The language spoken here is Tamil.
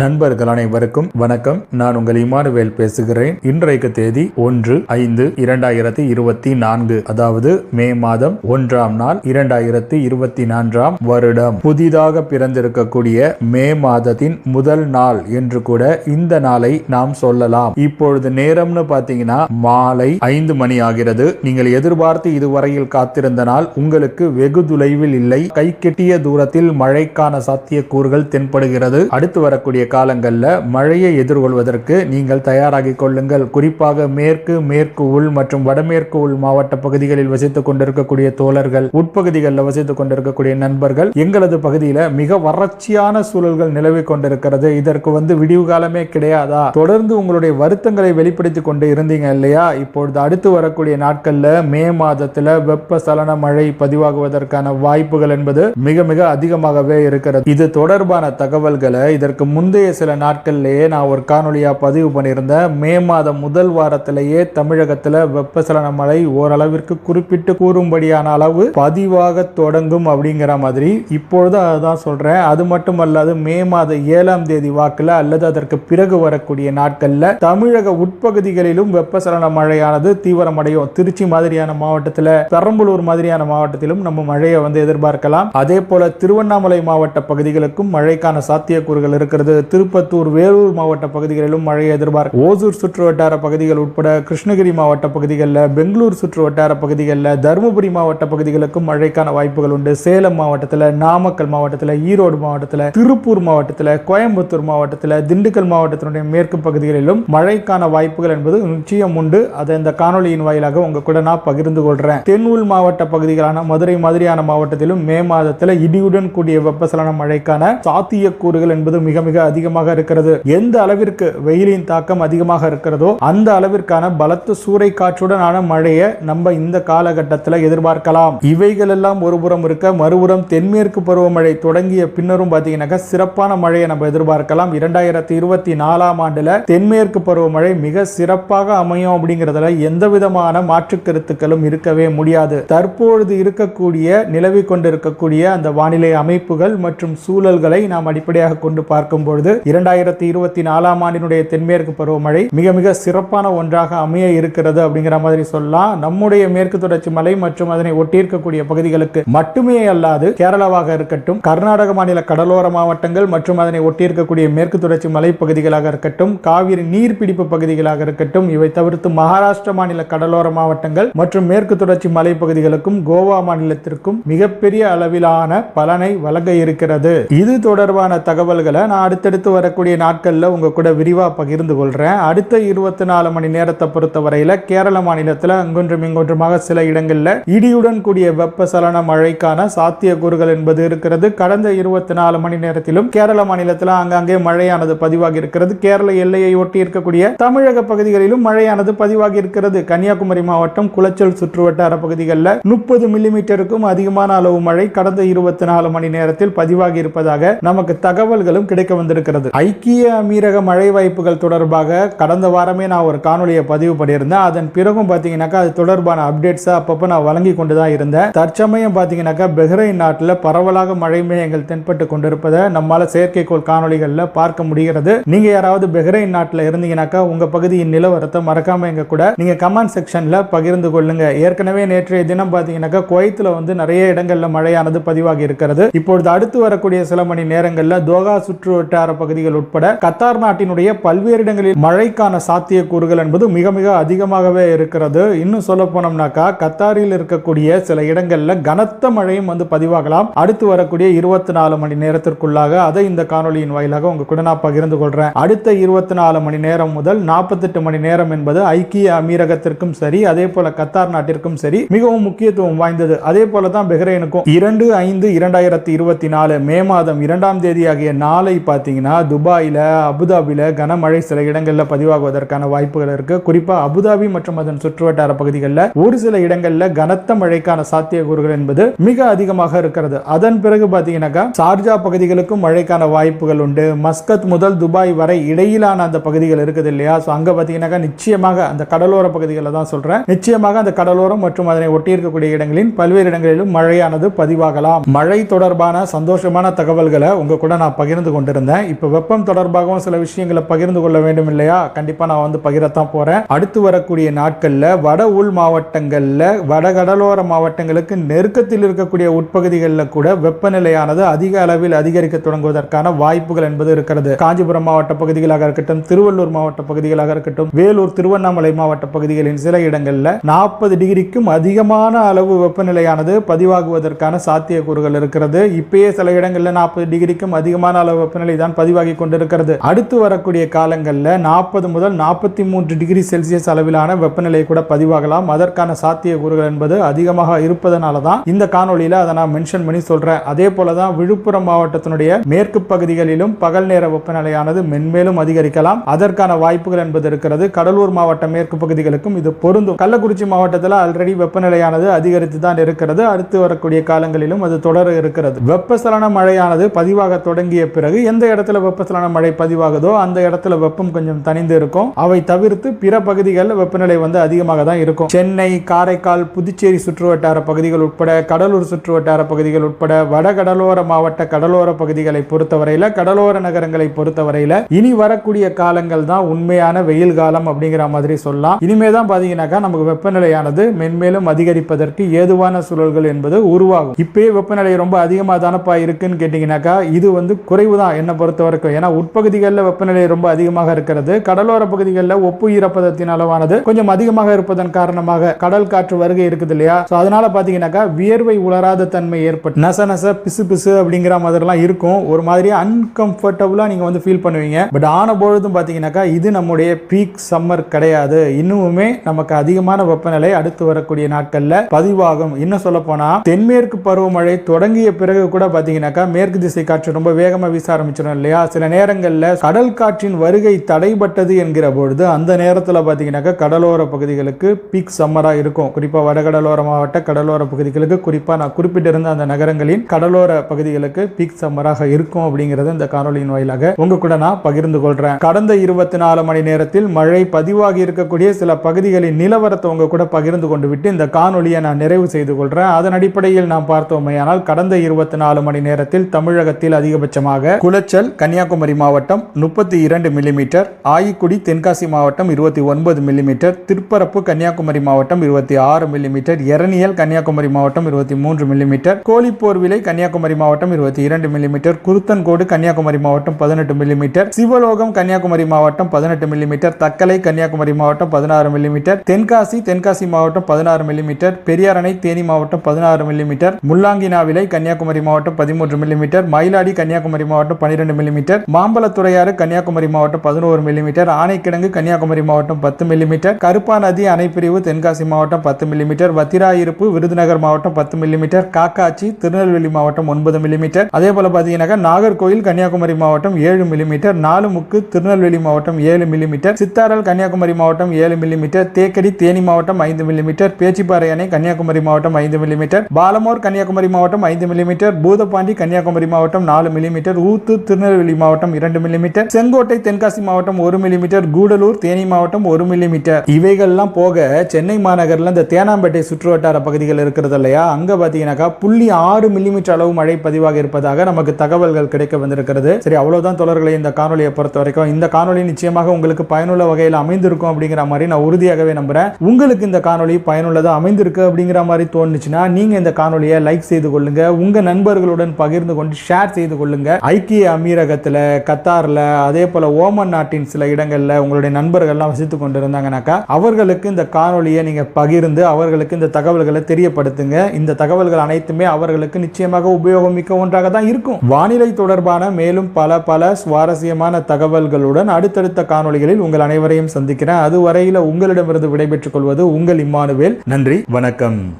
நண்பர்கள் அனைவருக்கும் வணக்கம். நான் உங்கள் இமானுவேல் பேசுகிறேன். இன்றைக்கு தேதி ஒன்று ஐந்து இரண்டாயிரத்தி இருபத்தி நான்கு அதாவது மே மாதம் ஒன்றாம் நாள் இரண்டாயிரத்தி இருபத்தி நான்காம் வருடம். புதிதாக பிறந்திருக்கக்கூடிய மே மாதத்தின் முதல் நாள் என்று கூட இந்த நாளை நாம் சொல்லலாம். இப்பொழுது நேரம்னு பாத்தீங்கன்னா மாலை ஐந்து மணி ஆகிறது. நீங்கள் எதிர்பார்த்து இதுவரையில் காத்திருந்த நாள் உங்களுக்கு வெகு தொலைவில் இல்லை. கை கெட்டிய தூரத்தில் மழைக்கான சாத்தியக்கூறுகள் தென்படுகிறது. அடுத்து வரக்கூடிய காலங்களில் மழையை எதிர்கொள்வதற்கு நீங்கள் தயாராகிக் கொள்ளுங்கள். குறிப்பாக மேற்கு மேற்கு உள் மற்றும் வடமேற்கு உள் மாவட்ட பகுதிகளில் வசித்துக் கொண்டிருக்கக்கூடிய தோழர்கள் உட்பகுதிகளில் வசித்துக் கொண்டிருக்கக்கூடிய நண்பர்கள் எங்களது பகுதியில் மிக வறட்சியான சூழல்கள் நிலவி கொண்டிருக்கிறது. இதற்கு வந்து விடிவு காலமே கிடையாதா? தொடர்ந்து உங்களுடைய வருத்தங்களை வெளிப்படுத்தி கொண்டு இருந்தீங்க இல்லையா? இப்பொழுது அடுத்து வரக்கூடிய நாட்கள்ல மே மாதத்துல வெப்பசலன மழை பதிவாகுவதற்கான வாய்ப்புகள் என்பது மிக மிக அதிகமாகவே இருக்கிறது. இது தொடர்பான தகவல்களை இதற்கு முந்தைய சில நாட்கள்லேயே நான் ஒரு காணொலியாக பதிவு பண்ணியிருந்தேன். மே மாதம் முதல் வாரத்திலேயே தமிழகத்தில் வெப்பசலன மழை ஓரளவிற்கு குறிப்பிட்டு கூறும்படியான அளவு பதிவாக தொடங்கும் அப்படிங்கிற மாதிரி. இப்பொழுது அதான் சொல்கிறேன் அது மட்டும் அல்லாது மே மாத ஏழாம் தேதி வாக்கில் அல்லது அதற்கு பிறகு வரக்கூடிய நாட்களில் தமிழக உட்பகுதிகளிலும் வெப்பசலன மழையானது தீவிரமடையும் திருச்சி மாதிரியான மாவட்டத்தில் பெரம்பலூர் மாதிரியான மாவட்டத்திலும் நம்ம மழையை வந்து எதிர்பார்க்கலாம். அதே போல திருவண்ணாமலை மாவட்ட பகுதிகளுக்கும் மழைக்கான சாத்தியக்கூறுகள் இருக்கிறது. திருப்பத்தூர் வேலூர் மாவட்ட பகுதிகளிலும் மழையை எதிர்பார்க்க ஓசூர் சுற்று வட்டார பகுதிகள் உட்பட கிருஷ்ணகிரி மாவட்ட பகுதிகளில் பெங்களூர் சுற்று வட்டார பகுதிகளில் தருமபுரி மாவட்ட பகுதிகளுக்கும் மழைக்கான வாய்ப்புகள் உண்டு. சேலம் மாவட்டத்தில் நாமக்கல் மாவட்டத்தில் ஈரோடு மாவட்டத்தில் திருப்பூர் மாவட்டத்தில் கோயம்புத்தூர் மாவட்டத்தில் திண்டுக்கல் மாவட்டத்தினுடைய மேற்கு பகுதிகளிலும் மழைக்கான வாய்ப்புகள் என்பது நிச்சயம் உண்டு. அதை இந்த காணொலியின் வாயிலாக உங்க கூட நான் பகிர்ந்து கொள்றேன். தென் உள் மாவட்ட பகுதிகளான மதுரை மாதிரியான மாவட்டத்திலும் மே மாதத்தில் இடியுடன் கூடிய வெப்பசலன மழைக்கான சாத்தியக்கூறுகள் என்பது மிக மிக அதிகமாக இருக்கிறது. எந்த அளவிற்கு வெயிலின் தாக்கம் அதிகமாக இருக்கிறதோ அந்த அளவிற்கான பலத்த சூறை காற்றுடனான மழையை நம்ம இந்த காலகட்டத்தில் எதிர்பார்க்கலாம். இவைகள் எல்லாம் ஒருபுறம் இருக்க மறுபுறம் தென்மேற்கு பருவமழை தொடங்கிய பின்னரும் பார்த்தீங்கன்னாக்கா சிறப்பான மழையை நம்ம எதிர்பார்க்கலாம். இரண்டாயிரத்தி இருபத்தி நாலாம் ஆண்டுல தென்மேற்கு பருவமழை மிக சிறப்பாக அமையும் அப்படிங்கிறதுல எந்த விதமான மாற்று கருத்துக்களும் இருக்கவே முடியாது. தற்பொழுது இருக்கக்கூடிய நிலவி கொண்டிருக்கக்கூடிய அந்த வானிலை அமைப்புகள் மற்றும் சூழல்களை நாம் அடிப்படையாக கொண்டு பார்க்கும் பொழுது இரண்டாயிரத்தி இருபத்தி நாலாம் ஆண்டினுடைய தென்மேற்கு பருவமழை மிக மிக சிறப்பான ஒன்றாக அமைய இருக்கிறது அப்படிங்கிற மாதிரி சொல்லலாம். நம்முடைய மேற்கு தொடர்ச்சி மலை மற்றும் அதனை ஒட்டியிருக்கக்கூடிய பகுதிகளுக்கு மட்டுமே அல்லாது கேரளாவாக இருக்கட்டும் கர்நாடக மாநில கடலோர மாவட்டங்கள் மற்றும் அதனை ஒட்டியிருக்கக்கூடிய மேற்கு தொடர்ச்சி மலைப்பகுதிகளாக இருக்கட்டும் காவிரி நீர்பிடிப்பு பகுதிகளாக இருக்கட்டும் இவை தவிர்த்து மகாராஷ்டிர மாநில கடலோர மாவட்டங்கள் மற்றும் மேற்கு தொடர்ச்சி மலை பகுதிகளுக்கும் கோவா மாநிலத்திற்கும் மிகப்பெரிய அளவிலான பலனை வழங்க இருக்கிறது. இது தொடர்பான தகவல்களை நான் அடுத்தடுத்து வரக்கூடிய நாட்களில் உங்க கூட விரிவாக பகிர்ந்து கொள்கிறேன் அடுத்த இருபத்தி நாலு மணி நேரத்தை பொறுத்த வரையில் கேரள மாநிலத்தில் அங்கொன்றும் இங்கொன்றுமாக சில இடங்களில் இடியுடன் கூடிய வெப்பசலன மழைக்கான சாத்தியக்கூறுகள் என்பது இருக்கிறது. கடந்த இருபத்தி நாலு மணி நேரத்திலும் கேரள மாநிலத்தில் அங்கங்கே மழையானது பதிவாகி இருக்கிறது. கேரள எல்லையை ஒட்டி இருக்கக்கூடிய தமிழக பகுதிகளிலும் மழையானது பதிவாகி இருக்கிறது. கன்னியாகுமரி மாவட்டம் குளச்சல் சுற்றுவட்டார பகுதிகளில் முப்பது மில்லிமீட்டருக்கும் அதிகமான அளவு மழை கடந்த இருபத்தி நாலு மணி நேரத்தில் பதிவாகி இருப்பதாக நமக்கு தகவல்களும் கிடைக்க வந்திருக்கிறது ஐக்கிய அமீரக மழை வாய்ப்புகள் தொடர்பாக கடந்த வாரமே நான் ஒரு காணொலியை பதிவு பண்ணியிருந்தேன். அதன் பிறகும் பார்த்தீங்கன்னாக்கா அது தொடர்பான அப்டேட்ஸை அப்பப்போ நான் வழங்கி கொண்டு தான் இருந்தேன். தற்சமயம் பார்த்தீங்கன்னாக்கா பெஹ்ரைன் நாட்டில் பரவலாக மழை மேகங்கள் தென்பட்டு கொண்டிருப்பதை நம்மளால் செயற்கைக்கோள் காணொலிகளில் பார்க்க முடிகிறது. நீங்கள் யாராவது பெஹ்ரைன் நாட்டில் இருந்தீங்கன்னாக்கா உங்கள் பகுதியின் நிலவரத்தை மறக்காமல் எங்க கூட நீங்க கமெண்ட் செக்ஷனில் பகிர்ந்து கொள்ளுங்க. ஏற்கனவே நேற்றைய தினம் பார்த்தீங்கன்னாக்கா குவைத்தில் வந்து நிறைய இடங்களில் மழையானது பதிவாகி இருக்கிறது. இப்பொழுது அடுத்து வரக்கூடிய சில மணி நேரங்களில் தோகா சுற்றுவட்ட வட்டார பகுதிகள் உட்பட கத்தார் நாட்டினுடைய பல்வேறு இடங்களில் மழைக்கான சாத்தியக்கூறுகள் என்பது மிக மிக அதிகமாகவே இருக்கிறது. இன்னும் சொல்ல போனோம்னாக்கா கத்தாரில் இருக்கக்கூடிய சில இடங்கள்ல கனத்த மழையும் வந்து பதிவாகலாம். அடுத்து வரக்கூடிய இருபத்தி நாலு மணி நேரத்திற்குள்ளாக அதை இந்த காணொலியின் வாயிலாக உங்க கூட நான் பகிர்ந்து கொள்றேன். அடுத்த இருபத்தி நாலு மணி நேரம் முதல் நாற்பத்தெட்டு மணி நேரம் என்பது ஐக்கிய அமீரகத்திற்கும் சரி அதே போல கத்தார் நாட்டிற்கும் சரி மிகவும் முக்கியத்துவம் வாய்ந்தது. அதே போல தான் பெஹ்ரைனுக்கும். இரண்டு ஐந்து இரண்டாயிரத்தி இருபத்தி நாலு மே மாதம் இரண்டாம் தேதி ஆகிய நாளை பார்த்தீங்கன்னா துபாயில அபுதாபில கனமழை சில இடங்களில் பதிவாகுவதற்கான வாய்ப்புகள் இருக்கு. குறிப்பாக அபுதாபி மற்றும் அதன் சுற்றுவட்டார பகுதிகளில் ஒரு சில இடங்களில் கனத்த மழைக்கான சாத்தியக்கூறுகள் என்பது மிக அதிகமாக இருக்கிறது. அதன் பிறகு பார்த்தீங்கன்னாக்கா சார்ஜா பகுதிகளுக்கும் மழைக்கான வாய்ப்புகள் உண்டு. மஸ்கத் முதல் துபாய் வரை இடையிலான அந்த பகுதிகள் இருக்குது இல்லையா? ஸோ அங்கே பார்த்தீங்கன்னாக்கா நிச்சயமாக அந்த கடலோர பகுதிகளில் தான் சொல்றேன். நிச்சயமாக அந்த கடலோரம் மற்றும் அதனை ஒட்டி இருக்கக்கூடிய இடங்களின் பல்வேறு இடங்களிலும் மழையானது பதிவாகலாம். மழை தொடர்பான சந்தோஷமான தகவல்களை உங்க கூட நான் பகிர்ந்து கொண்டிருந்தேன். இப்போ வெப்பம் தொடர்பாகவும் சில விஷயங்களை பகிர்ந்து கொள்ள வேண்டும் இல்லையா? கண்டிப்பாக நான் வந்து பகிரத்தான் போறேன். அடுத்து வரக்கூடிய நாட்களில் வட உள் மாவட்டங்களில் வட கடலோர மாவட்டங்களுக்கு நெருக்கத்தில் இருக்கக்கூடிய உட்பகுதிகளில் கூட வெப்பநிலையானது அதிக அளவில் அதிகரிக்க தொடங்குவதற்கான வாய்ப்புகள் என்பது இருக்கிறது. காஞ்சிபுரம் மாவட்ட பகுதிகளாக இருக்கட்டும் திருவள்ளூர் மாவட்ட பகுதிகளாக இருக்கட்டும் வேலூர் திருவண்ணாமலை மாவட்ட பகுதிகளின் சில இடங்களில் நாற்பது டிகிரிக்கும் அதிகமான அளவு வெப்பநிலையானது பதிவாகுவதற்கான சாத்தியக்கூறுகள் இருக்கிறது. இப்பயே சில இடங்களில் நாற்பது டிகிரிக்கும் அதிகமான அளவு வெப்பநிலை தான் பதிவாகி கொண்டிருக்கிறது. அடுத்து வரக்கூடிய காலங்களில் நாற்பது முதல் நாற்பத்தி மூன்று டிகிரி செல்சியஸ் அளவிலான வெப்பநிலை கூட பதிவாகலாம். அதற்கான சாத்திய கூறுகள் என்பது அதிகமாக இருப்பதனால தான் இந்த காணொலியில் அதை நான் மென்ஷன் பண்ணி சொல்கிறேன் அதே போல தான் விழுப்புரம் மாவட்டத்தினுடைய மேற்கு பகுதிகளிலும் பகல் நேர வெப்பநிலையானது மென்மேலும் அதிகரிக்கலாம். அதற்கான வாய்ப்புகள் என்பது இருக்கிறது. கடலூர் மாவட்ட மேற்கு பகுதிகளுக்கும் இது பொருந்தும். கள்ளக்குறிச்சி மாவட்டத்தில் ஆல்ரெடி வெப்பநிலையானது அதிகரித்து தான் இருக்கிறது. அடுத்து வரக்கூடிய காலங்களிலும் அது தொடர இருக்கிறது. வெப்பசலன மழையானது பதிவாக தொடங்கிய பிறகு எந்த இடத்துல வெப்பசலன மழை பதிவாகுதோ அந்த இடத்துல வெப்பம் கொஞ்சம் தனிந்து இருக்கும். அவை தவிர்த்து பிற பகுதிகளில் வெப்பநிலை வந்து அதிகமாக தான் இருக்கும். சென்னை காரைக்கால் புதுச்சேரி சுற்றுவட்டார பகுதிகள் உட்பட கடலூர் சுற்றுவட்டார பகுதிகள் உட்பட வட கடலோர மாவட்ட கடலோர பகுதிகளை பொறுத்தவரையில கடலோர நகரங்களை பொறுத்தவரையில இனி வரக்கூடிய காலங்கள் தான் உண்மையான வெயில் காலம் அப்படிங்கிற மாதிரி சொல்லலாம். இனிமே தான் பாத்தீங்கன்னாக்கா நமக்கு வெப்பநிலையானது மென்மேலும் அதிகரிப்பதற்கு ஏதுவான சூழல்கள் என்பது உருவாகும். இப்பயே வெப்பநிலை ரொம்ப அதிகமாக தானப்பா இருக்குன்னு கேட்டீங்கன்னாக்கா இது வந்து குறைவு தான் என்ன பொறுத்த வரைக்கும் ஏன்னா உட்பகுதிகளில் வெப்பநிலை ரொம்ப அதிகமாக இருக்கிறது. கடலோர பகுதிகளில் ஒப்பு ஈரப்பதத்தின் அளவானது கொஞ்சம் அதிகமாக இருப்பதன் காரணமாக கடல் காற்று வருகை இருக்குது இல்லையா? ஸோ அதனால பார்த்தீங்கன்னாக்கா வியர்வை உலராத தன்மை ஏற்பட்டு நச நச பிசு பிசு அப்படிங்கிற மாதிரிலாம் இருக்கும். ஒரு மாதிரி அன்கம்ஃபர்டபுளாக நீங்கள் வந்து ஃபீல் பண்ணுவீங்க. பட் ஆன பொழுதும் பார்த்தீங்கன்னாக்கா இது நம்முடைய பீக் சம்மர் கிடையாது. இன்னுமே நமக்கு அதிகமான வெப்பநிலை அடுத்து வரக்கூடிய நாட்களில் பதிவாகும். இன்னும் சொல்ல போனால் தென்மேற்கு பருவமழை தொடங்கிய பிறகு கூட பார்த்தீங்கன்னாக்கா மேற்கு திசை காற்று ரொம்ப வேகமாக வீச ஆரம்பிச்சிடும். இல்லையா? சில நேரங்களில் கடல் காற்றின் வருகை தடைபட்டது என்கிற பொழுது அந்த நேரத்தில் பார்த்தீங்கன்னாக்கா கடலோர பகுதிகளுக்கு பீக் சம்மராக இருக்கும். குறிப்பாக வடகடலோர மாவட்ட கடலோர பகுதிகளுக்கு குறிப்பாக நான் குறிப்பிட்டிருந்த அந்த நகரங்களின் கடலோர பகுதிகளுக்கு பீக் சம்மராக இருக்கும் அப்படிங்கிறது இந்த காணொலியின் வாயிலாக உங்க கூட நான் பகிர்ந்து கொள்றேன். கடந்த இருபத்தி நாலு மணி நேரத்தில் மழை பதிவாகி இருக்கக்கூடிய சில பகுதிகளின் நிலவரத்தை உங்க கூட பகிர்ந்து கொண்டு விட்டு இந்த காணொலியை நான் நிறைவு செய்து கொள்றேன். அதன் அடிப்படையில் நாம் பார்த்தோமேயானால் கடந்த இருபத்தி நாலு மணி நேரத்தில் தமிழகத்தில் அதிகபட்சமாக குளச்சல் கன்னியாகுமரி மாவட்டம் முப்பத்தி இரண்டு மில்லிமீட்டர் ஆயிக்குடி தென்காசி மாவட்டம் இருபத்தி ஒன்பது மில்லிமீட்டர் திருப்பரப்பு கன்னியாகுமரி மாவட்டம் இருபத்தி ஆறு மில்லிமீட்டர் எரணியல் கன்னியாகுமரி மாவட்டம் இருபத்தி மூன்று மில்லிமீட்டர் கோழிப்போர்விலை கன்னியாகுமரி மாவட்டம் இருபத்தி இரண்டு மில்லிமீட்டர் குருத்தன்கோடு கன்னியாகுமரி மாவட்டம் பதினெட்டு மில்லிமீட்டர் சிவலோகம் கன்னியாகுமரி மாவட்டம் பதினெட்டு மில்லிமீட்டர் தக்கலை கன்னியாகுமரி மாவட்டம் பதினாறு மில்லிமீட்டர் தென்காசி தென்காசி மாவட்டம் பதினாறு மில்லிமீட்டர் பெரியாரணை தேனி மாவட்டம் பதினாறு மில்லிமீட்டர் முள்ளாங்கினாவிலை கன்னியாகுமரி மாவட்டம் பதிமூன்று மில்லிமீட்டர் மயிலாடி கன்னியாகுமரி மாவட்டம் பன்னிரெண்டு மில்லிமீட்டர் மாம்பலத்துறையாறு கன்னியாகுமரி மாவட்டம் பதினோரு மில்லிமீட்டர் ஆனைக்கிழங்கு கன்னியாகுமரி மாவட்டம் பத்து மில்லிமீட்டர் கருப்பா நதி அணைப்பிரிவு தென்காசி மாவட்டம் பத்து மில்லிமீட்டர் வத்திராயிருப்பு விருதுநகர் மாவட்டம் பத்து மில்லிமீட்டர் காக்காச்சி திருநெல்வேலி மாவட்டம் ஒன்பது மில்லிமீட்டர் அதே போல பார்த்தீங்கன்னாக்கா நாகர்கோயில் கன்னியாகுமரி மாவட்டம் ஏழு மில்லிமீட்டர் நாலுமுக்கு திருநெல்வேலி மாவட்டம் ஏழு மில்லிமீட்டர் சித்தாரல் கன்னியாகுமரி மாவட்டம் ஏழு மில்லிமீட்டர் தேக்கடி தேனி மாவட்டம் ஐந்து மில்லிமீட்டர் பேச்சிப்பாறை அணை கன்னியாகுமரி மாவட்டம் ஐந்து மில்லிமீட்டர் பாலமோர் கன்னியாகுமரி மாவட்டம் ஐந்து மில்லிமீட்டர் பூதப்பாண்டி கன்னியாகுமரி மாவட்டம் நாலு மில்லிமீட்டர் ஊத்து திருநெல்வேலி மாவட்டம் இரண்டு மில்லிமீட்டர் செங்கோட்டை தென்காசி மாவட்டம் ஒரு மில்லிமீட்டர் கூடலூர் தேனி மாவட்டம் ஒரு மில்லிமீட்டர் இவைகள்லாம் போக சென்னை மாநகரில் இந்த தேனாம்பேட்டை சுற்றுவட்டார பகுதிகள் இருக்கிறது இல்லையா? அங்க பாத்தீங்கன்னாக்கா புள்ளி ஆறு மில்லிமீட்டர் அளவு மழை பதிவாக இருப்பதாக நமக்கு தகவல்கள் கிடைக்க வந்திருக்கிறது. சரி அவ்வளவுதான் தொடர்களை இந்த காணொலியை பொறுத்த வரைக்கும். இந்த காணொலி நிச்சயமாக உங்களுக்கு பயனுள்ள வகையில் அமைந்திருக்கும் அப்படிங்கிற மாதிரி நான் உறுதியாகவே நம்புறேன். உங்களுக்கு இந்த காணொலி பயனுள்ளதாக அமைந்திருக்கு அப்படிங்கிற மாதிரி தோணுச்சுன்னா நீங்க இந்த காணொலியை லைக் செய்து கொள்ளுங்க. உங்க நண்பர்களுடன் பகிர்ந்து கொண்டு ஷேர் செய்து கொள்ளுங்க. ஐக்கிய அமீரகத்துல கத்தாரில் அதே போல் ஓமன் நாட்டின் சில இடங்களில் உங்களுடைய நண்பர்கள்லாம் வசித்து கொண்டிருந்தாங்கனாக்கா அவர்களுக்கு இந்த காணொலியை நீங்கள் பகிர்ந்து அவர்களுக்கு இந்த தகவல்களை தெரியப்படுத்துங்க. இந்த தகவல்கள் அனைத்துமே அவர்களுக்கு நிச்சயமாக உபயோகமிக்க ஒன்றாக தான் இருக்கும். வானிலை தொடர்பான மேலும் பல பல சுவாரஸ்யமான தகவல்களுடன் அடுத்தடுத்த காணொளிகளில் உங்கள் அனைவரையும் சந்திக்கிறேன். அதுவரையில் உங்களிடமிருந்து விடைபெற்றுக் கொள்வது உங்கள் இம்மானுவேல். நன்றி வணக்கம்.